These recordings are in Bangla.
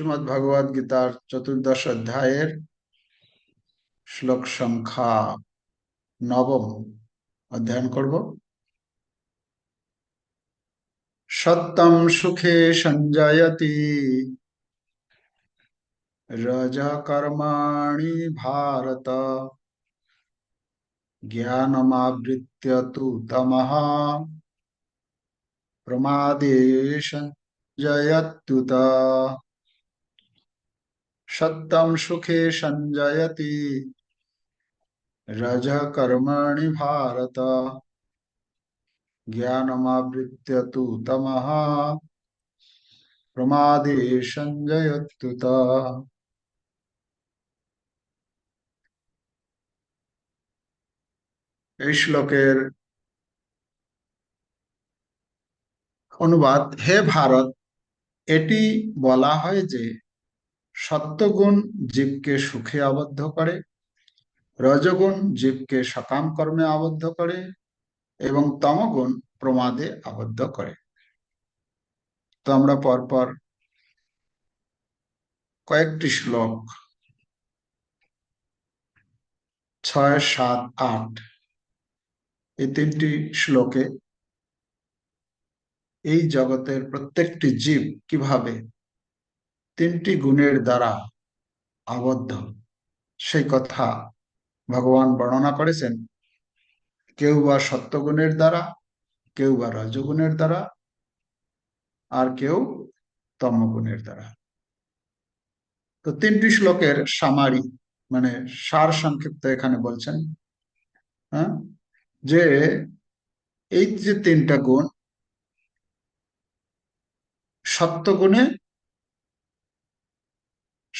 শ্রীমদ ভগবত গীতার চতুর্দশ অধ্যায়ের শ্লোক সংখ্যা নবম অধ্যয়ন করব সত্যম সুখে সঞ্জয়তি রজ কর্মাণি ভারত জ্ঞানমাবৃত্য তু তমহ প্রমাদে সত্যম সুখে সঞ্জয়তি। রজ কর্মণি ভারত। জ্ঞানমাবৃত্য তু তমহ প্রমাদে সঞ্জয়ত্যুত এই শ্লোকের অনুবাদ, হে ভারত, এটি বলা হয় যে সত্যগুণ জীবকে সুখে আবদ্ধ করে, রজগুণ জীবকে সকাম কর্মে আবদ্ধ করে এবং তমগুণ প্রমাদে আবদ্ধ করে। তো আমরা পরপর কয়েকটি শ্লোক, ছয়, সাত, আট, এই তিনটি শ্লোকে এই জগতের প্রত্যেকটি জীব কীভাবে তিনটি গুণের দ্বারা আবদ্ধ। সেই কথা ভগবান বর্ণনা করেছেন। কেউ বা সত্যগুণের দ্বারা, কেউ বা রজগুণের দ্বারা, আর কেউ তমগুণের দ্বারা। তো তিনটি শ্লোকের সামারি মানে সার সংক্ষিপ্ত এখানে বলছেন হ্যাঁ? যে এই যে তিনটা গুণ, সত্যগুণে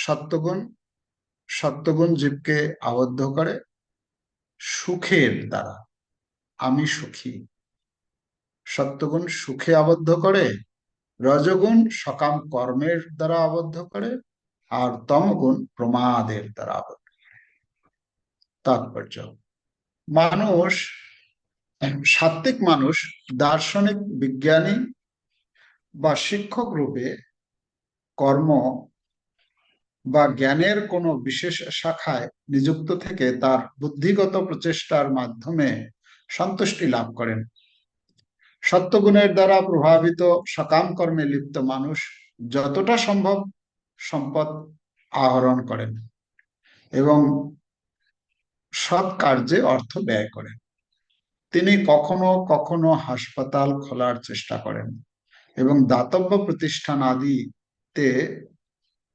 সত্যগুণ সত্যগুণ জীবকে আবদ্ধ করে সুখের দ্বারা। আমি সুখী। সত্যগুণ সুখে আবদ্ধ করে, রজগুণ সকাম কর্মের দ্বারা আবদ্ধ করে, আর তমগুণ প্রমাদের দ্বারা আবদ্ধ করে। তাৎপর্য। মানুষ সাত্বিক মানুষ, দার্শনিক বিজ্ঞানী বা শিক্ষক রূপে কর্ম বা জ্ঞানের কোনো বিশেষ শাখায় নিযুক্ত থেকে তার বুদ্ধিগত প্রচেষ্টার মাধ্যমে সন্তুষ্টি লাভ করেন। সত্যগুণের দ্বারা প্রভাবিত সকাম কর্মে লিপ্ত মানুষ যতটা সম্ভব সম্পদ আহরণ করেন এবং সৎ কার্যে অর্থ ব্যয় করেন। তিনি কখনো কখনো হাসপাতাল খোলার চেষ্টা করেন এবং দাতব্য প্রতিষ্ঠান আদিতে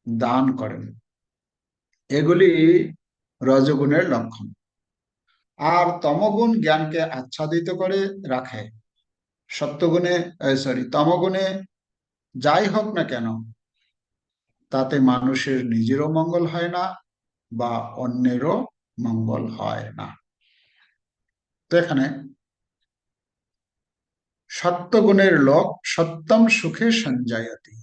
দান করেন। এগুলি রজগুণের লক্ষণ। আর তমগুণ জ্ঞানকে আচ্ছাদিত করে রাখে। সত্যগুণে সরি তমগুণে যাই হোক না কেন, তাতে মানুষের নিজেরও মঙ্গল হয় না বা অন্যেরও মঙ্গল হয় না। তো এখানে সত্যগুণের লোক সত্যম সুখে সঞ্জয়তি।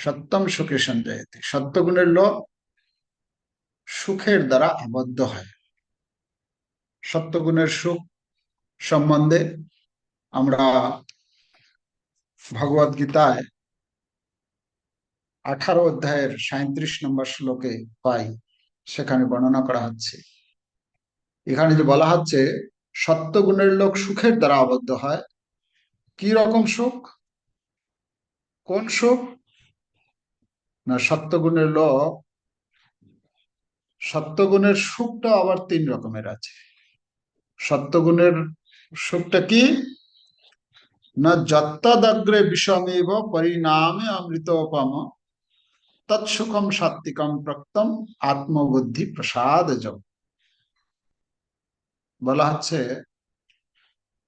সত্যম সুখে সঞ্জয়তি। সত্যগুণের লোক সুখের দ্বারা আবদ্ধ হয়। সত্যগুণের সুখ সম্বন্ধে আমরা ভগবত গীতায় আঠারো অধ্যায়ের সাঁত্রিশ নম্বর শ্লোকে পাই, সেখানে বর্ণনা করা হচ্ছে। এখানে যে বলা হচ্ছে, সত্যগুণের লোক সুখের দ্বারা আবদ্ধ হয়। কি রকম সুখ? কোন সুখ? না সত্যগুণের লোক সত্যগুণের সুখটা আবার তিন রকমের আছে। সত্যগুণের সুখটা কি? না, যত্তদগ্রে বিষমেব পরিণামে অমৃতোপম, তৎসুখম সাত্বিকম প্রক্তম আত্মবুদ্ধি প্রসাদ বলা হচ্ছে,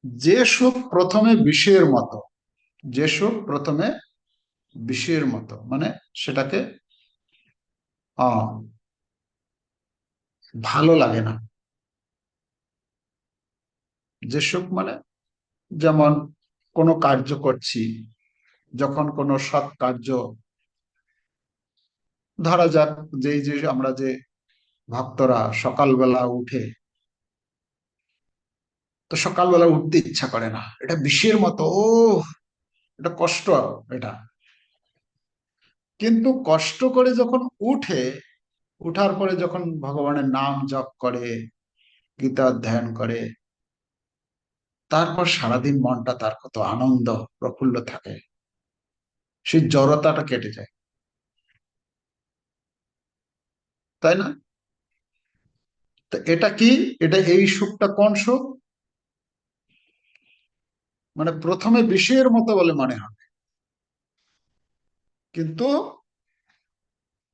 যে সুখ প্রথমে বিষের মতো, যে সুখ প্রথমে বিষের মতো মানে সেটাকে ভালো লাগে না। যে সুখ মানে যেমন কোনো কার্য করছি, যখন কোনো সৎ কার্য, ধরা যাক যেই যে আমরা যে ভক্তরা সকালবেলা উঠে, তো সকালবেলা উঠতে ইচ্ছা করে না। এটা বিষের মতো ও এটা কষ্ট এটা। কিন্তু কষ্ট করে যখন উঠে, উঠার পরে যখন ভগবানের নাম জপ করে, গীতা অধ্যয়ন করে, তারপর সারাদিন মনটা তার কত আনন্দ, প্রফুল্ল থাকে। সেই জড়তাটা কেটে যায়। তাই না? তো এটা কি? এটা এই সুখটা কোন সুখ? মানে প্রথমে বিষয়ের মতো বলে মনে হবে কিন্তু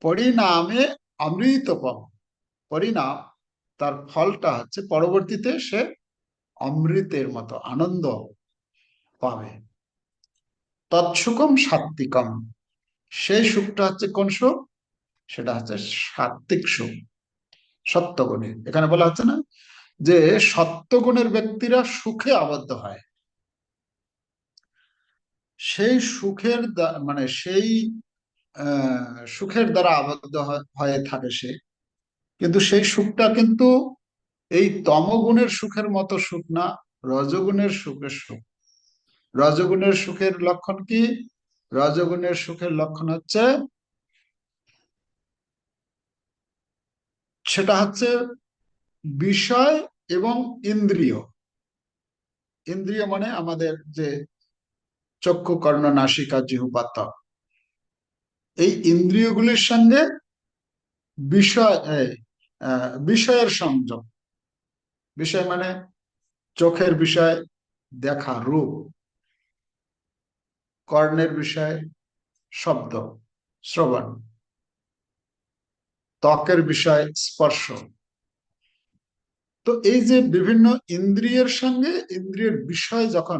পরিণামে অমৃতপম পরিণাম তার ফলটা হচ্ছে পরবর্তীতে সে অমৃতের মতো আনন্দ পাবে। তৎসুকম সাত্বিকম সেই সুখটা হচ্ছে কোন সুখ? সেটা হচ্ছে সাত্বিক সুখ সত্যগুণের এখানে বলা হচ্ছে না যে সত্যগুণের ব্যক্তিরা সুখে আবদ্ধ হয়। সেই সুখের মানে সেই সুখের দ্বারা আবদ্ধ হয়ে থাকে সে। কিন্তু সেই সুখটা কিন্তু এই তমগুণের সুখের মতো সুখ না, রজগুণের সুখের সুখ। রজগুণের সুখের লক্ষণ কি? রজগুণের সুখের লক্ষণ হচ্ছে, সেটা হচ্ছে বিষয় এবং ইন্দ্রিয়। ইন্দ্রিয় মানে আমাদের যে চক্ষু, কর্ণ, নাসিকা জিহুপাত এই ইন্দ্রিয়গুলির সঙ্গে বিষয় বিষয়ের সংযোগ। বিষয় মানে চোখের বিষয়, দেখা, রূপ। কর্ণের বিষয়, শব্দ, শ্রবণ। ত্বকের বিষয়, স্পর্শ। তো এই যে বিভিন্ন ইন্দ্রিয়ের সঙ্গে, ইন্দ্রিয়ের বিষয় যখন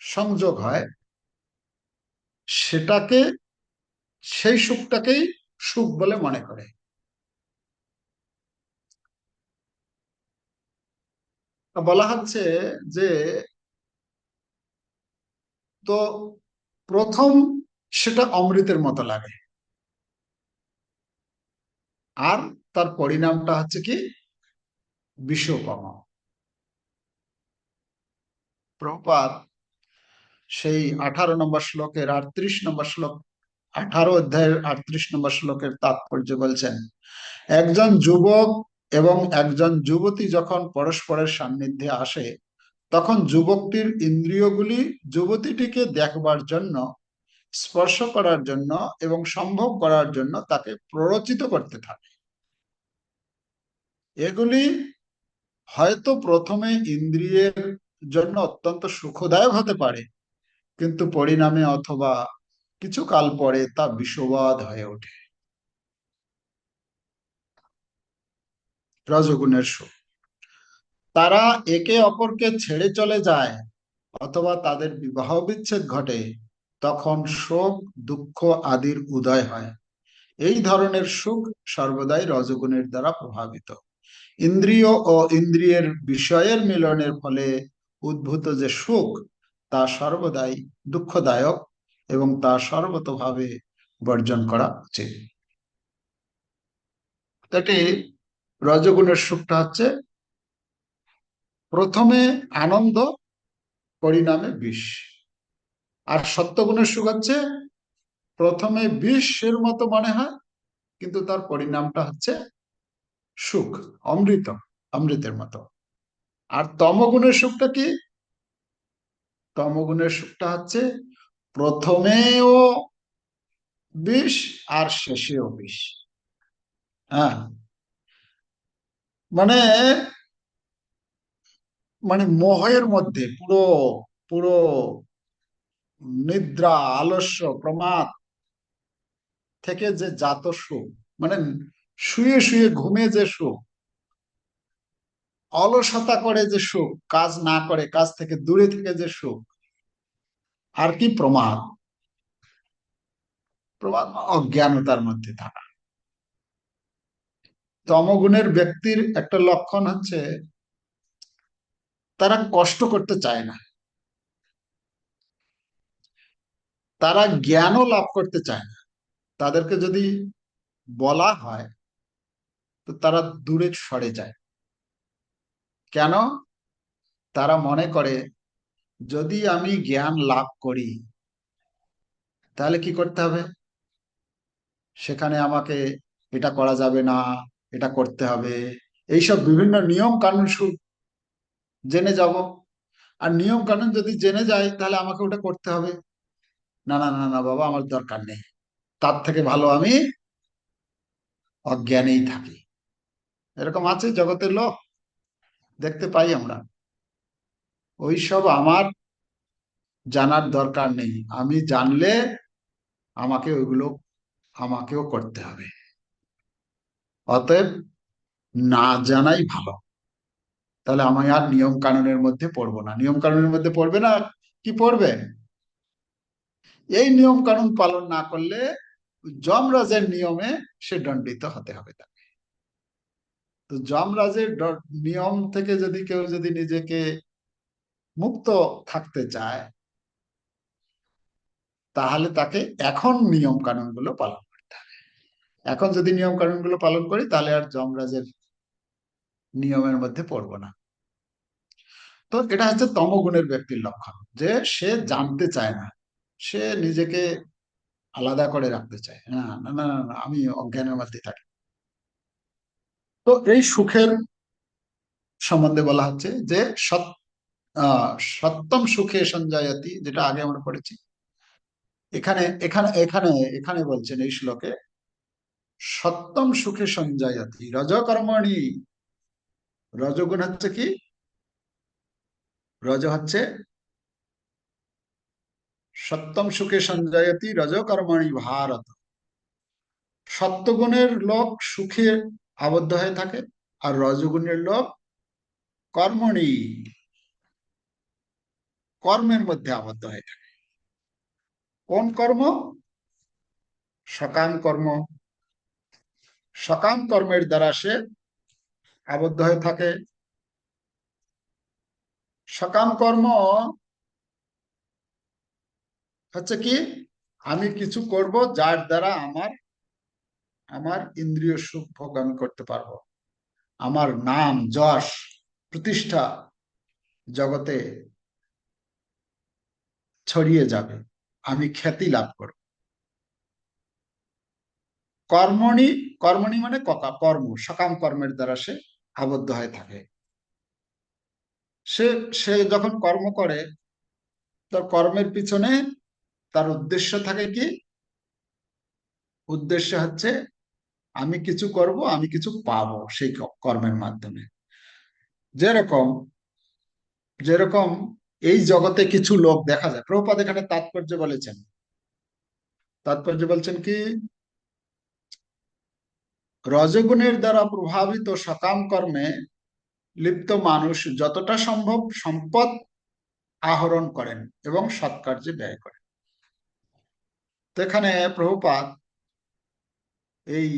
সংযোগ হয়, সেটাকে, সেই সুখটাকেই সুখ বলে মনে করে। বলা হচ্ছে যে, তো প্রথম সেটা অমৃতের মতো লাগে। আর তার পরিণামটা হচ্ছে কি? বিশ্বকর্ম প্রপাত সেই আঠারো নম্বর শ্লোকের আটত্রিশ নম্বর শ্লোক, আঠারো অধ্যায়ের আটত্রিশ নম্বর শ্লোকের তাৎপর্য বলছেন, একজন যুবক এবং একজন যুবতী যখন পরস্পরের সান্নিধ্যে আসে, তখন যুবকটির ইন্দ্রিয়গুলি যুবতীটিকে দেখবার জন্য, স্পর্শ করার জন্য এবং সম্ভব করার জন্য তাকে প্ররোচিত করতে থাকে। এগুলি হয়তো প্রথমে ইন্দ্রিয়ের জন্য অত্যন্ত সুখদায়ক হতে পারে কিন্তু পরিণামে অথবা কিছু কাল পরে তা বিষবাদ হয়ে ওঠে। রজগুণের সুখ তারা একে অপরকে ছেড়ে চলে যায় অথবা তাদের বিবাহ বিচ্ছেদ ঘটে, তখন শোক, দুঃখ আদির উদয় হয়। এই ধরনের সুখ সর্বদাই রজগুণের দ্বারা প্রভাবিত। ইন্দ্রিয় ও ইন্দ্রিয়ের বিষয়ের মিলনের ফলে উদ্ভূত যে সুখ তা সর্বদাই দুঃখদায়ক এবং তা সর্বতভাবে বর্জন করা উচিত। এটি রজগুণের সুখটা হচ্ছে, প্রথমে আনন্দ, পরিণামে বিষ। আর সত্যগুণের সুখ হচ্ছে, প্রথমে বিষের মতো মনে হয়, কিন্তু তার পরিণামটা হচ্ছে সুখ, অমৃত, অমৃতের মতো। আর তমগুণের সুখটা কি? তমগুণের সুখটা হচ্ছে প্রথমেও বিষ আর শেষেও বিষ হ্যাঁ? মানে মানে মোহের মধ্যে পুরো পুরো নিদ্রা, আলস্য, প্রমাদ থেকে যে জাত সুখ মানে শুয়ে শুয়ে ঘুমে যে সুখ অলসতা করে যে সুখ, কাজ না করে, কাজ থেকে দূরে থেকে যে সুখ, আর কি প্রমাদ প্রমাদ অজ্ঞানতার মধ্যে থাকা। তমগুণের ব্যক্তির একটা লক্ষণ হচ্ছে, তারা কষ্ট করতে চায় না। তারা জ্ঞানও লাভ করতে চায় না। তাদেরকে যদি বলা হয়, তো তারা দূরে সরে যায়। কেন? তারা মনে করে, যদি আমি জ্ঞান লাভ করি, তাহলে কি করতে হবে? সেখানে আমাকে এটা করা যাবে না, এটা করতে হবে। এইসব বিভিন্ন নিয়ম কানুন জেনে যাব। আর নিয়ম কানুন যদি জেনে যাই তাহলে আমাকে ওটা করতে হবে। না না না না, বাবা, আমার দরকার নেই। তার থেকে ভালো আমি অজ্ঞানেই থাকি। এরকম আছে জগতের লোক? দেখতে পাই আমরা। ওইসব আমার জানার দরকার নেই। আমি জানলে আমাকে ওইগুলো, আমাকেও করতে হবে। অতএব না জানাই ভালো। তাহলে আমি আর নিয়ম কানুনের মধ্যে পড়ব না। নিয়ম কানুনের মধ্যে পড়বে না? কি পড়বে? এই নিয়ম কানুন পালন না করলে যমরাজের নিয়মে সে দণ্ডিত হতে হবে তাকে। যমরাজের নিয়ম থেকে যদি কেউ যদি নিজেকে মুক্ত থাকতে চায় তাহলে তাকে এখন নিয়ম কানুনগুলো পালন করতে হবে। এখন যদি নিয়ম কানুনগুলো পালন করি তাহলে আর যমরাজের নিয়মের মধ্যে পড়ব না। তো এটা হচ্ছে তমগুণের ব্যক্তির লক্ষণ। যে সে জানতে চায় না সে নিজেকে আলাদা করে রাখতে চায়। না না না না, না, আমি অজ্ঞানের মধ্যে থাকি। তো এই সুখের সম্বন্ধে বলা হচ্ছে যে সত্যম সুখে সঞ্জয়তি, যেটা আগে আমরা পড়েছি। এখানে এখানে এখানে এখানে বলছেন এই শ্লোকে, সত্যম সুখে সঞ্জয়তি, রজকর্মণি। রজগুণ হচ্ছে কি? রজ হচ্ছে সত্যম সুখে সঞ্জয়তি, রজকর্মণি ভারত। সত্যগুণের লোক সুখে আবদ্ধ হয়ে থাকে। আর রজগুণের লোক কর্মণি কর্মের মধ্যে আবদ্ধ হয়ে থাকে। কোন কর্ম? সকাম কর্ম। সকাম কর্মের দ্বারা সে আবদ্ধ হয়ে থাকে। সকাম কর্ম হচ্ছে কি? আমি কিছু করব যার দ্বারা আমার আমার ইন্দ্রিয় সুখ ভোগ আমি করতে পারব। আমার নাম যশ প্রতিষ্ঠা জগতে ছড়িয়ে যাবে। আমি খ্যাতি লাভ করব। কর্মণি কর্মণি মানে ককা, কর্ম, সকাম কর্মের দ্বারা সে আবদ্ধ হয়ে থাকে। সে সে যখন কর্ম করে, তার কর্মের পিছনে তার উদ্দেশ্য থাকে কি? উদ্দেশ্য হচ্ছে আমি কিছু করব, আমি কিছু পাবো সেই কর্মের মাধ্যমে। যেরকম যেরকম এই জগতে কিছু লোক দেখা যায়, প্রভুপাদ এখানে তাৎপর্য বলেছেন। তাৎপর্য বলছেন কি? রজগুণের দ্বারা প্রভাবিত সকাম কর্মে লিপ্ত মানুষ যতটা সম্ভব সম্পদ আহরণ করেন এবং সৎকার্যে ব্যয় করেন। তো এখানে প্রভুপাদ এই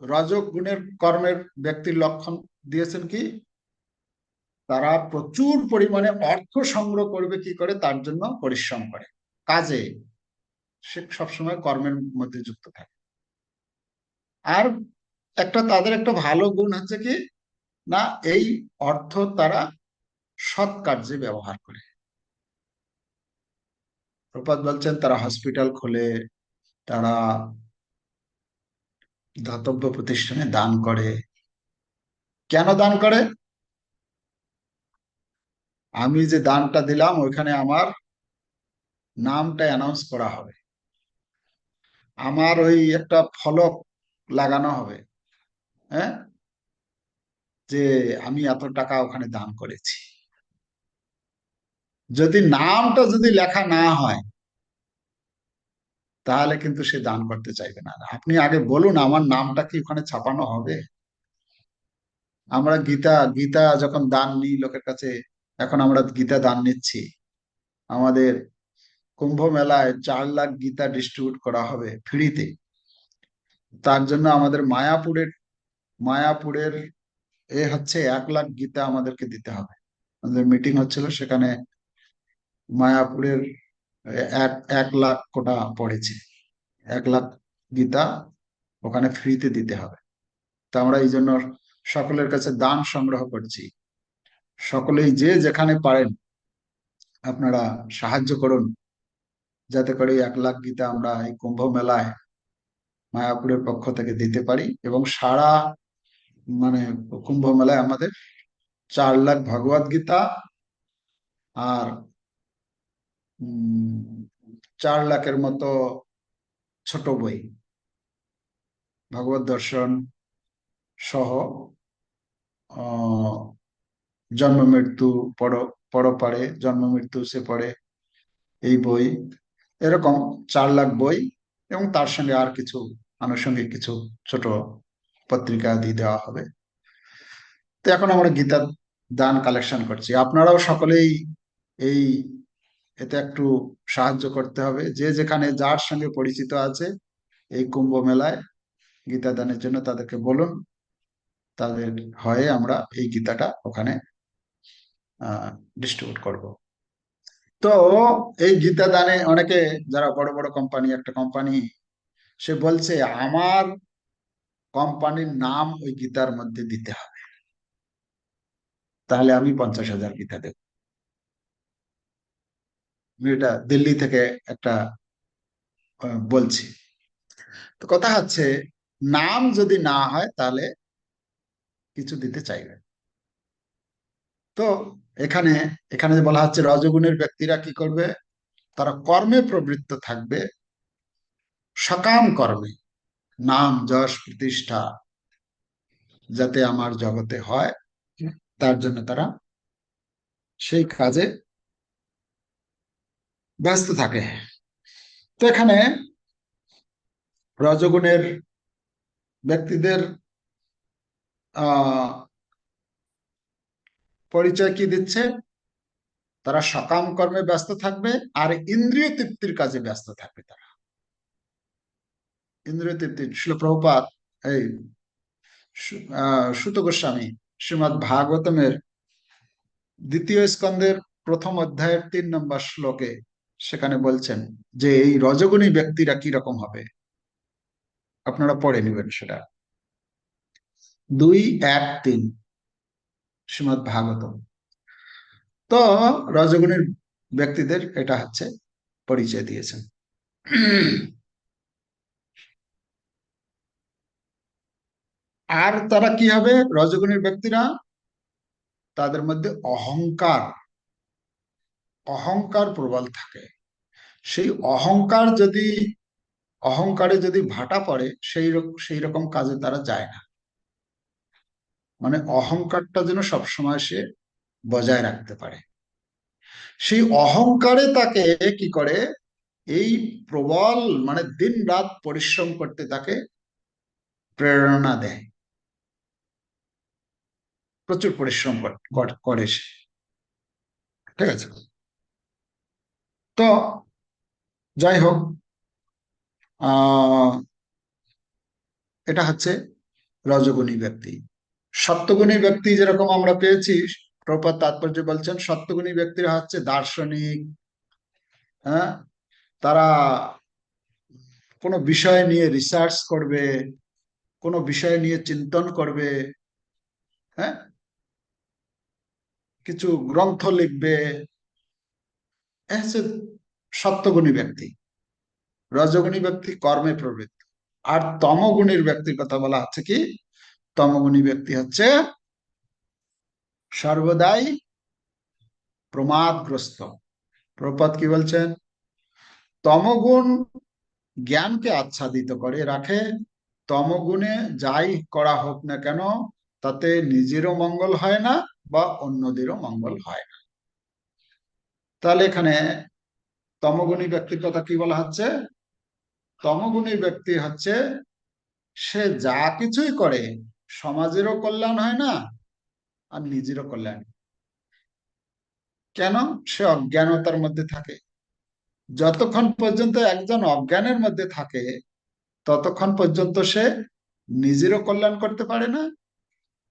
রজক গুণের কর্মের ব্যক্তির লক্ষণ দিয়েছেন কি? তারা প্রচুর পরিমাণে অর্থ সংগ্রহ করবে, কি করে? তার জন্য পরিশ্রম করে। কাজে সে সবসময় কর্মের মধ্যে যুক্ত থাকে। আর একটা তাদের একটা ভালো গুণ হচ্ছে কি? না, এই অর্থ তারা সৎ কার্যে ব্যবহার করে। প্রপাত বলছেন, তারা হসপিটাল খোলে তারা দাতব্য প্রতিষ্ঠানে দান করে। কেন দান করে? আমি যে দানটা দিলাম, ওইখানে আমার নামটা অ্যানাউন্স করা হবে। আমার ওই একটা ফলক লাগানো হবে হ্যাঁ? যে আমি এত টাকা ওখানে দান করেছি। যদি নামটা যদি লেখা না হয় তাহলে কিন্তু সে দান করতে চাইবে না। আপনি আগে বলুন, আমার নামটা কি ওখানে ছাপানো হবে? আমরা গীতা গীতা যখন দান নিই লোকের কাছে, এখন আমরা গীতা দান নিচ্ছি। আমাদের কুম্ভ মেলায় চার লাখ গীতা ডিস্ট্রিবিউট করা হবে ফ্রিতে। তার জন্য আমাদের মায়াপুরের মায়াপুরের এ হচ্ছে এক লাখ গীতা আমাদেরকে দিতে হবে। আমাদের মিটিং হচ্ছিল সেখানে মায়াপুরের এক এক লাখ কোটা পড়েছে। এক লাখ গীতা ওখানে ফ্রিতে দিতে হবে। তা আমরা এই জন্য সকলের কাছে দান সংগ্রহ করছি। সকলেই যে যেখানে পারেন আপনারা সাহায্য করুন। যাতে করে এক লাখ গীতা আমরা এই কুম্ভ মেলায় মায়াপুরের পক্ষ থেকে দিতে পারি এবং সারা মানে কুম্ভ মেলায় আমাদের চার লাখ ভগবত গীতা আর চার লাখের মতো ছোট বই। ভগবত দর্শন সহ জন্ম মৃত্যু পড়ো পড়ো জন্ম মৃত্যু সে পড়ে এই বই। এরকম চার লাখ বই এবং তার সঙ্গে আর কিছু আনুষঙ্গিক কিছু ছোট পত্রিকা দিয়ে দেওয়া হবে। তো এখন আমরা গীতা দান কালেকশন করছি। আপনারাও সকলেই এই এতে একটু সাহায্য করতে হবে। যে যেখানে যার সঙ্গে পরিচিত আছে এই কুম্ভ মেলায় গীতা দানের জন্য তাদেরকে বলুন, তাদের হয়ে আমরা এই গীতাটা ওখানে ডিস্ট্রিবিউট করব। তো এই গীতা দানে অনেকে যারা বড় বড় কোম্পানি একটা কোম্পানি সে বলছে আমার কোম্পানির নাম ওই গীতার মধ্যে দিতে হবে। তাহলে আমি পঞ্চাশ হাজার গীতা দেব। এটা দিল্লি থেকে একটা বলছি। তো কথা হচ্ছে, নাম যদি না হয় তাহলে কিছু দিতে চাইবে তো এখানে এখানে বলা হচ্ছে রজগুণের ব্যক্তিরা কি করবে? তারা কর্মে প্রবৃত্ত থাকবে। সকাম কর্মে, নাম, যশ, প্রতিষ্ঠা যাতে আমার জগতে হয়, তার জন্য তারা সেই কাজে ব্যস্ত থাকে। তো এখানে রজগুণের ব্যক্তিদের পরিচয় কি দিচ্ছে? তারা সকাম কর্মে ব্যস্ত থাকবে আর ইন্দ্রিয় তৃপ্তির কাজে ব্যস্ত থাকবে তারা। ইন্দ্রিয় তৃপ্তি শিল প্রভুপাত এই সুত গোস্বামী শ্রীমৎ ভাগবতমের দ্বিতীয় স্কন্ধের প্রথম অধ্যায়ের তিন নম্বর শ্লোকে সেখানে বলছেন যে এই রজগুণী ব্যক্তিরা কি রকম হবে? আপনারা পড়ে নেবেন সেটা। দুই, এক, তিন। শ্রীমৎ ভাগবতম তো রজগুণীর ব্যক্তিদের এটা হচ্ছে পরিচয় দিয়েছেন। আর তারা কি হবে? রজগুণীর ব্যক্তিরা তাদের মধ্যে অহংকার অহংকার প্রবল থাকে। সেই অহংকার যদি, অহংকারে যদি ভাটা পড়ে, সেই সেই রকম কাজে তারা যায় না। মানে অহংকারটা যেন সবসময় সে বজায় রাখতে পারে। সেই অহংকারে তাকে কি করে? এই প্রবল মানে দিন রাত পরিশ্রম করতে তাকে প্রেরণা দেয়। প্রচুর পরিশ্রম করে সে। ঠিক আছে? তো যাই হোক এটা হচ্ছে রজগুণী ব্যক্তি। সত্যগুণী ব্যক্তি যেরকম আমরা পেয়েছি প্রপাত তাৎপর্য বলছেন সত্যগুণী ব্যক্তিরা হচ্ছে দার্শনিক হ্যাঁ? তারা কোনো বিষয় নিয়ে রিসার্চ করবে, কোনো বিষয় নিয়ে চিন্তন করবে হ্যাঁ? কিছু গ্রন্থ লিখবে সত্যগুণী ব্যক্তি। রজগুণী ব্যক্তি, কর্মে প্রবৃত্ত। আর তমগুণীর ব্যক্তির কথা বলা হচ্ছে কি? তমগুণী ব্যক্তি হচ্ছে সর্বদাই প্রমাদগ্রস্ত। প্রপাত কি বলছেন? তমগুণ জ্ঞানকে আচ্ছাদিত করে রাখে। তমগুণে যাই করা হোক না কেন, তাতে নিজেরও মঙ্গল হয় না বা অন্যদেরও মঙ্গল হয় না। তাহলে এখানে তমগুণী ব্যক্তির কথা কি বলা হচ্ছে? তমগুণী ব্যক্তি হচ্ছে, সে যা কিছুই করে, সমাজেরও কল্যাণ হয় না, আর নিজেরও কল্যাণ। কেন? সে অজ্ঞানতার মধ্যে থাকে। যতক্ষণ পর্যন্ত একজন অজ্ঞানের মধ্যে থাকে, ততক্ষণ পর্যন্ত সে নিজেরও কল্যাণ করতে পারে না,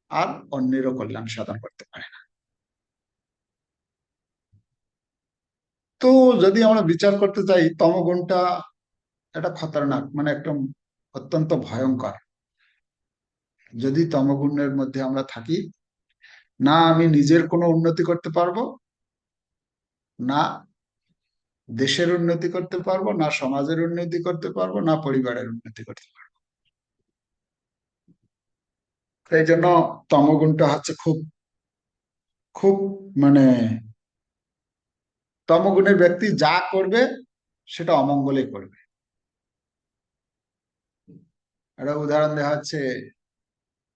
আর অন্যেরও কল্যাণ সাধন করতে পারে না। তো যদি আমরা বিচার করতে চাই, তমগুণটা এটা খতরনাক মানে একটা অত্যন্ত ভয়ঙ্কর। যদি তমগুণের মধ্যে আমরা থাকি, না আমি নিজের কোনো উন্নতি করতে পারব, না দেশের উন্নতি করতে পারব, না সমাজের উন্নতি করতে পারব, না পরিবারের উন্নতি করতে পারব। এই জন্য তমগুণটা হচ্ছে খুব খুব মানে তমগুণের ব্যক্তি যা করবে, সেটা অমঙ্গলে করবে। একটা উদাহরণ দেওয়া হচ্ছে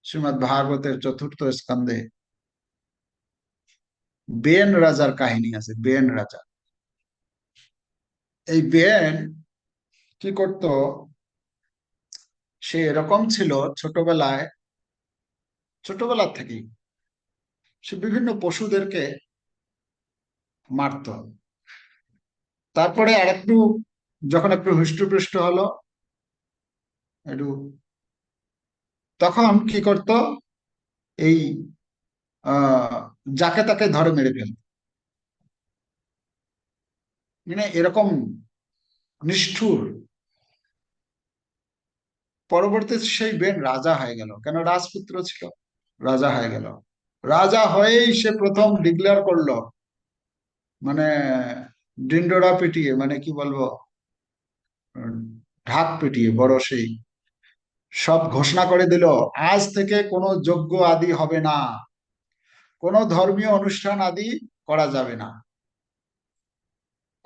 শ্রীমদ ভাগবতের চতুর্থ স্কন্ধে। বেন রাজার কাহিনী আছে, বেন রাজা। এই বেন কি করত? সে এরকম ছিল ছোটবেলায়, ছোটবেলা থেকেই সে বিভিন্ন পশুদেরকে মারত। তারপরে আর একটু যখন একটু হৃষ্টপৃষ্ট হলো, একটু তখন কি করত? এই যাকে তাকে ধরে মেরে ফেলত। মানে এরকম নিষ্ঠুর। পরবর্তীতে সেই বেন রাজা হয়ে গেল। কেন? রাজপুত্র ছিল। রাজা হয়ে গেল। রাজা হয়েই সে প্রথম ডিক্লেয়ার করল। মানে ডিন্ডোরা পিটিয়ে মানে কি বলব ঢাক পিটিয়ে, বড় সেই, সব ঘোষণা করে দিল, আজ থেকে কোনো যজ্ঞ আদি হবে না, কোনো ধর্মীয় অনুষ্ঠান আদি করা যাবে না,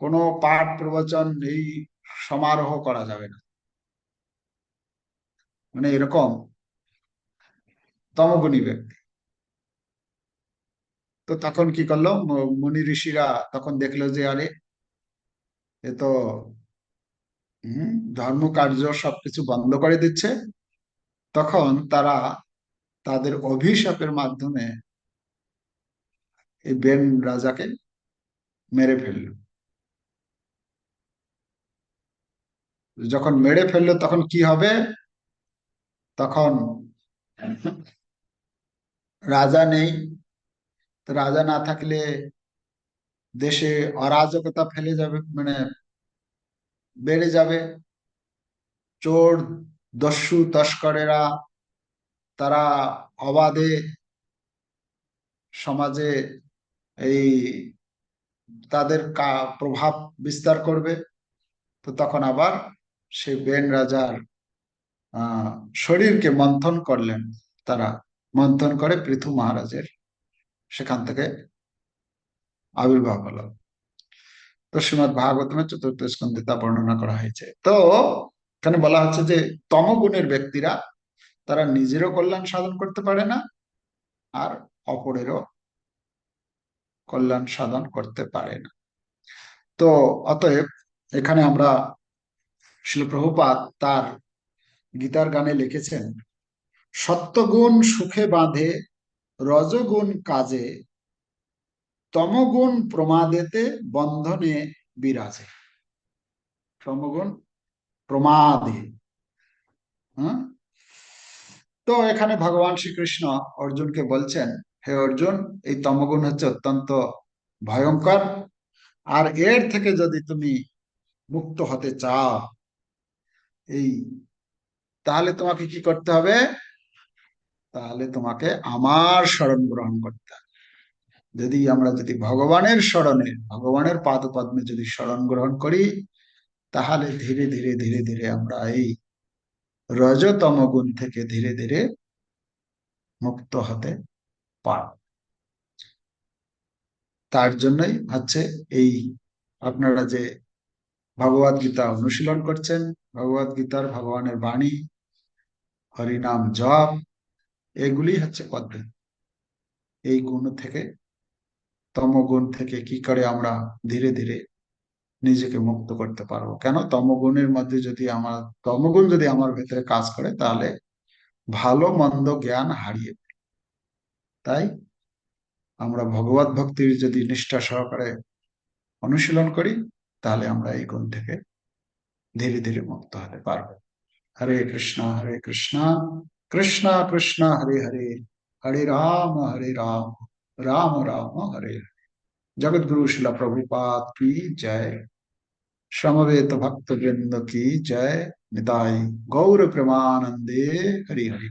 কোনো পাঠ প্রবচন এই সমারোহ করা যাবে না। মানে এরকম তমগুণী ব্যক্তি। তো তখন কি করল মুনি ঋষিরা তখন দেখল যে, আরে এ তো ধর্ম কার্য সবকিছু বন্ধ করে দিচ্ছে। তখন তারা তাদের অভিশাপের মাধ্যমে এই বেন রাজাকে মেরে ফেলল। যখন মেরে ফেলল তখন কি হবে? তখন রাজা নেই। রাজা না থাকলে দেশে অরাজকতা ফেলে যাবে মানে বেড়ে যাবে। চোর, দস্যু, তস্করেরা তারা অবাধে সমাজে এই তাদের প্রভাব বিস্তার করবে। তো তখন আবার সে বেন রাজার শরীরকে মন্থন করলেন তারা। মন্থন করে পৃথু মহারাজের সেখান থেকে আবির্ভাব হলো। তো শ্রীমদ ভাগবতমের চতুর্থ স্কন্ধে তা বর্ণনা করা হয়েছে। তো এখানে বলা হচ্ছে যে তমগুণের ব্যক্তিরা তারা নিজেরও কল্যাণ সাধন করতে পারে না, আর অপরেরও কল্যাণ সাধন করতে পারে না। তো অতএব এখানে আমরা শিলপ্রভুপাত তার গীতার গানে লিখেছেন, সত্যগুণ সুখে বাঁধে, রজগুণ কাজে তমগুণ প্রমাদেতে বন্ধনে বিরাজে। তমগুণ প্রমাদে। তো এখানে ভগবান শ্রীকৃষ্ণ অর্জুনকে বলছেন, হে অর্জুন, এই তমগুণ হচ্ছে অত্যন্ত ভয়ঙ্কর। আর এর থেকে যদি তুমি মুক্ত হতে চাও, এই তাহলে তোমাকে কি করতে হবে? তাহলে তোমাকে আমার স্মরণ গ্রহণ করতে হবে। যদি আমরা যদি ভগবানের স্মরণে, ভগবানের পাদপদ্মে যদি স্মরণ গ্রহণ করি, তাহলে ধীরে ধীরে ধীরে ধীরে আমরা এই রজতম গুণ থেকে ধীরে ধীরে মুক্ত হতে পার তার জন্যই হচ্ছে এই আপনারা যে ভগবত গীতা অনুশীলন করছেন, ভগবত গীতার ভগবানের বাণী, হরিনাম জপ, এগুলি হচ্ছে পদ্ধতি এই গুণ থেকে তমগুণ থেকে কি করে আমরা ধীরে ধীরে নিজেকে মুক্ত করতে পারব? কেন? তমগুণের মধ্যে যদি আমার, তমগুণ যদি আমার ভেতরে কাজ করে, তাহলে ভালো, মন্দ জ্ঞান হারিয়ে তাই আমরা ভগবত ভক্তির যদি নিষ্ঠা সহকারে অনুশীলন করি, তাহলে আমরা এই গুণ থেকে ধীরে ধীরে মুক্ত হতে পারব। হরে কৃষ্ণ হরে কৃষ্ণ কৃষ্ণ কৃষ্ণ, হরে হরে হরে রাম হরে রাম। राम राम हरे। जगत गुरु शिला प्रभुपाद की जय। समवेत भक्त वृंद की जय। निताई गौर प्रमानंदे हरि हरि।